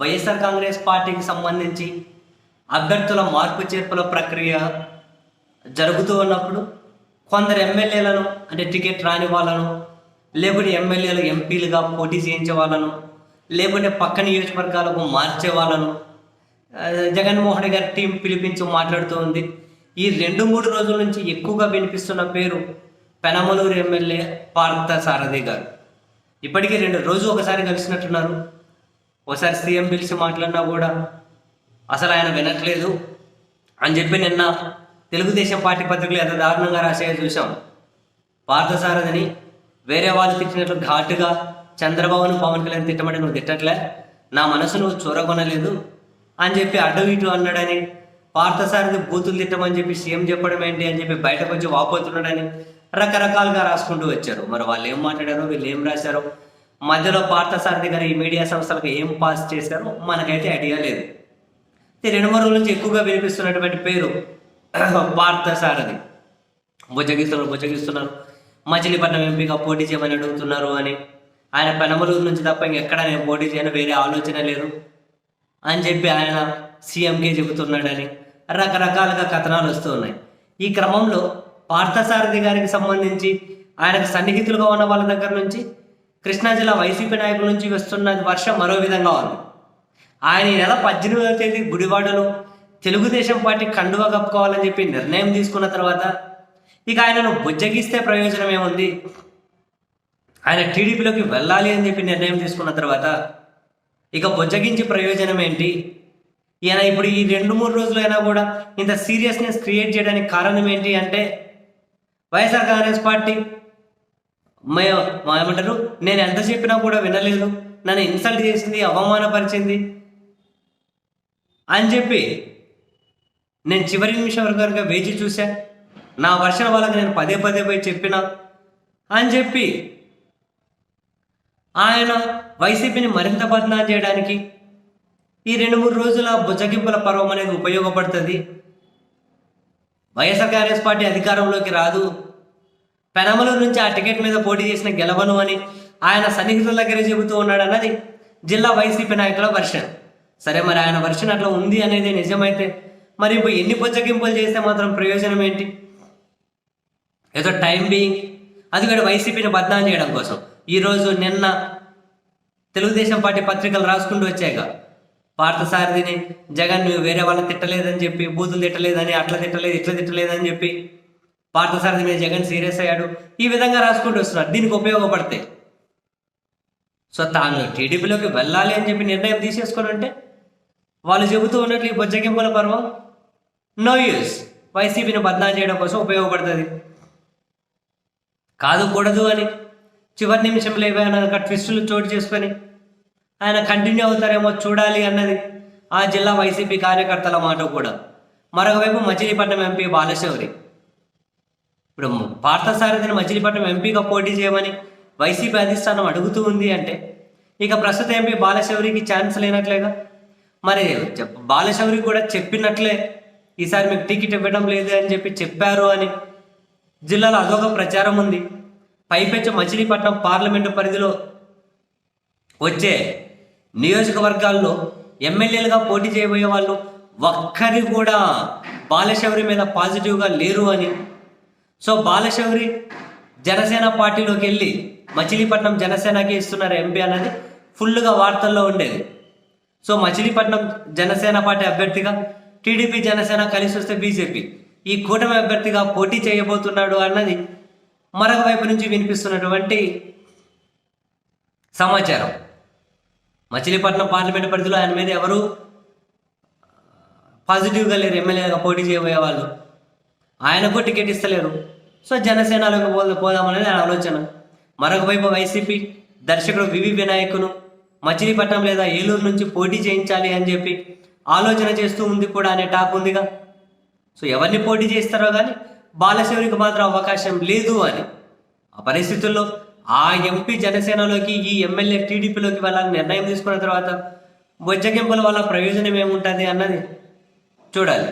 వైఎస్ఆర్ కాంగ్రెస్ పార్టీకి సంబంధించి అభ్యర్థుల మార్పు చేర్పుల ప్రక్రియ జరుగుతూ ఉన్నప్పుడు కొందరు ఎమ్మెల్యేలను అంటే టికెట్ రాని వాళ్ళను లేకుంటే ఎమ్మెల్యేలు ఎంపీలుగా పోటీ చేయించే వాళ్ళను లేకుంటే పక్క నియోజకవర్గాలకు మార్చే వాళ్ళను జగన్మోహన్ గారి టీం పిలిపించి మాట్లాడుతూ ఉంది. ఈ రెండు మూడు రోజుల నుంచి ఎక్కువగా వినిపిస్తున్న పేరు పెనమలూరు ఎమ్మెల్యే పార్థ సారథి గారు. ఇప్పటికీ రెండు రోజు ఒకసారి కలిసినట్టున్నారు. ఒకసారి సీఎం పిలిచి మాట్లాడినా కూడా అసలు ఆయన వినట్లేదు. అని చెప్పి నిన్న తెలుగుదేశం పార్టీ పత్రికలు ఎంత దారుణంగా రాసేది చూసాం పార్థసారథిని వేరే వాళ్ళు తిట్టినట్లు ఘాటుగా చంద్రబాబును పవన్ కళ్యాణ్ తిట్టమంటే నువ్వు తిట్టట్లే? నా మనసు నువ్వు చూరగొనలేదు. అని చెప్పి అడ్డు ఇటు అన్నాడని పార్థసారథి బూతులు తిట్టమని చెప్పి సీఎం చెప్పడం ఏంటి అని చెప్పి బయటకు వచ్చి వాపోతున్నాడని రకరకాలుగా రాసుకుంటూ వచ్చారు. మరి వాళ్ళు ఏం మాట్లాడారో వీళ్ళు ఏం రాశారో మధ్యలో పార్థసారథి గారు ఈ మీడియా సంస్థలకు ఏం పాస్ చేశారో మనకైతే ఐడియా లేదు. ఈ రెండు మూడు రోజుల నుంచి ఎక్కువగా వినిపిస్తున్నటువంటి పేరు పార్థసారథి బుజ్జగిస్తున్నారు బుజ్జగిస్తున్నారు మచిలీపట్నం ఎంపీగా పోటీ చేయమని అడుగుతున్నారు అని. ఆయన పెనమలూరు నుంచి తప్ప ఇంకెక్కడ నేను పోటీ చేయను వేరే ఆలోచన లేదు అని చెప్పి ఆయన సీఎంకే చెబుతున్నాడని రకరకాలుగా కథనాలు వస్తూ ఉన్నాయి. ఈ క్రమంలో పార్థసారథి గారికి సంబంధించి ఆయనకు సన్నిహితులుగా ఉన్న వాళ్ళ దగ్గర నుంచి కృష్ణా జిల్లా వైసీపీ నాయకుల నుంచి వస్తున్న వర్షం మరో విధంగా ఉంది. ఆయన ఈ నెల పద్దెనిమిదవ తేదీ గుడివాడలో తెలుగుదేశం పార్టీ కండువా కప్పుకోవాలని చెప్పి నిర్ణయం తీసుకున్న తర్వాత ఇక ఆయనను బుజ్జగిస్తే ప్రయోజనం ఏముంది? ఆయన టీడీపీలోకి వెళ్ళాలి అని చెప్పి నిర్ణయం తీసుకున్న తర్వాత ఇక బుజ్జగించి ప్రయోజనం ఏంటి? ఈయన ఇప్పుడు ఈ రెండు మూడు రోజులైనా కూడా ఇంత సీరియస్నెస్ క్రియేట్ చేయడానికి కారణం ఏంటి అంటే వైఎస్ఆర్ కాంగ్రెస్ పార్టీ మా ఏమంటారు నేను ఎంత చెప్పినా కూడా వినలేదు. నన్ను ఇన్సల్ట్ చేసింది అవమానపరిచింది. అని చెప్పి నేను చివరి నిమిషం వరకు కనుక వేచి చూశా. నా వర్షం వాళ్ళకి నేను పదే పదే పోయి చెప్పిన. అని చెప్పి ఆయన వైసీపీని మరింత బదనాం చేయడానికి ఈ రెండు మూడు రోజుల బుజ్జగింపుల పర్వం అనేది ఉపయోగపడుతుంది. వైఎస్ఆర్ కాంగ్రెస్ పార్టీ అధికారంలోకి రాదు. పెనమలూరు నుంచి ఆ టికెట్ మీద పోటీ చేసిన గెలవను అని ఆయన సన్నిహితుల దగ్గరే చెబుతూ ఉన్నాడు అన్నది జిల్లా వైసీపీ నాయకుల వర్షన్ సరే మరి ఆయన వర్షన్ అట్లా ఉంది అనేది నిజమైతే మరి ఇప్పుడు ఎన్ని బుజ్జగింపులు చేస్తే మాత్రం ప్రయోజనం ఏంటి? ఏదో టైం బీయింగ్. అది కూడా వైసీపీని బద్నాం చేయడం కోసం. ఈరోజు నిన్న తెలుగుదేశం పార్టీ పత్రికలు రాసుకుంటూ వచ్చాయిగా. పార్థసారథిని జగన్ నువ్వు వేరే వాళ్ళని తిట్టలేదని చెప్పి బూతులు తిట్టలేదని అట్లా తిట్టలేదు ఇట్లా తిట్టలేదని చెప్పి పార్థసారథి మీద జగన్ సీరియస్ అయ్యాడు. ఈ విధంగా రాసుకుంటూ వస్తున్నారు. దీనికి ఉపయోగపడతాయి సో తాను టీడీపీలోకి వెళ్ళాలి అని చెప్పి నిర్ణయం తీసేసుకోనంటే ఉంటే వాళ్ళు చెబుతూ ఉన్నట్లు ఈ బొజ్జగింపుల పర్వం నో యూస్. వైసీపీని బద్నాం చేయడం కోసం ఉపయోగపడుతుంది. కాదు కూడదు అని చివరి నిమిషంలో ఏమైనా ట్విస్టులు చోటు చేసుకొని ఆయన కంటిన్యూ అవుతారేమో చూడాలి అన్నది ఆ జిల్లా వైసీపీ కార్యకర్తల మాట కూడా. మరొకవైపు మచిలీపట్నం ఎంపీ బాలశౌరి ఇప్పుడు పార్థసారథిని మచిలీపట్నం ఎంపీగా పోటీ చేయమని వైసీపీ అధిష్టానం అడుగుతూ ఉంది అంటే ఇక ప్రస్తుత ఎంపీ బాలశౌరికి ఛాన్స్ లేనట్లేగా మరి బాలశౌరికి కూడా చెప్పినట్లే. ఈసారి మీకు టికెట్ ఇవ్వడం లేదు అని చెప్పి చెప్పారు అని జిల్లాలో అదొక ప్రచారం ఉంది. పైపెచ్చు మచిలీపట్నం పార్లమెంటు పరిధిలో వచ్చే నియోజకవర్గాల్లో ఎమ్మెల్యేలుగా పోటీ చేయబోయే వాళ్ళు ఒక్కరి కూడా బాలశౌరి మీద పాజిటివ్గా లేరు అని సో బాలశౌరి జనసేన పార్టీలోకి వెళ్ళి మచిలీపట్నం జనసేనకి ఇస్తున్నారు ఎంపీ అన్నది ఫుల్గా వార్తల్లో ఉండేది. సో మచిలీపట్నం జనసేన పార్టీ అభ్యర్థిగా టీడీపీ జనసేన కలిసి వస్తే బీజేపీ. ఈ కూటమి అభ్యర్థిగా పోటీ చేయబోతున్నాడు అన్నది మరొక వైపు నుంచి వినిపిస్తున్నటువంటి సమాచారం. మచిలీపట్నం పార్లమెంట్ పరిధిలో ఆయన మీద ఎవరు పాజిటివ్గా లేరు ఎమ్మెల్యేగా పోటీ చేయబోయే వాళ్ళు. ఆయనకు టికెట్ ఇస్తలేరు. సో జనసేనలోకి పో పోదామనేది ఆయన ఆలోచన. మరొక వైపు వైసీపీ దర్శకుడు వివి వినాయకును మచిలీపట్నం లేదా ఏలూరు నుంచి పోటీ చేయించాలి అని చెప్పి ఆలోచన చేస్తూ ఉంది కూడా అనే టాక్ ఉందిగా. సో ఎవరిని పోటీ చేస్తారో కానీ బాలశివునికి మాత్రం అవకాశం లేదు అని. ఆ పరిస్థితుల్లో ఆ ఎంపీ జనసేనలోకి ఈ ఎమ్మెల్యే టీడీపీలోకి వెళ్ళాలని నిర్ణయం తీసుకున్న తర్వాత బొజ్జగింపుల వల్ల ప్రయోజనం ఏముంటుంది అన్నది చూడాలి.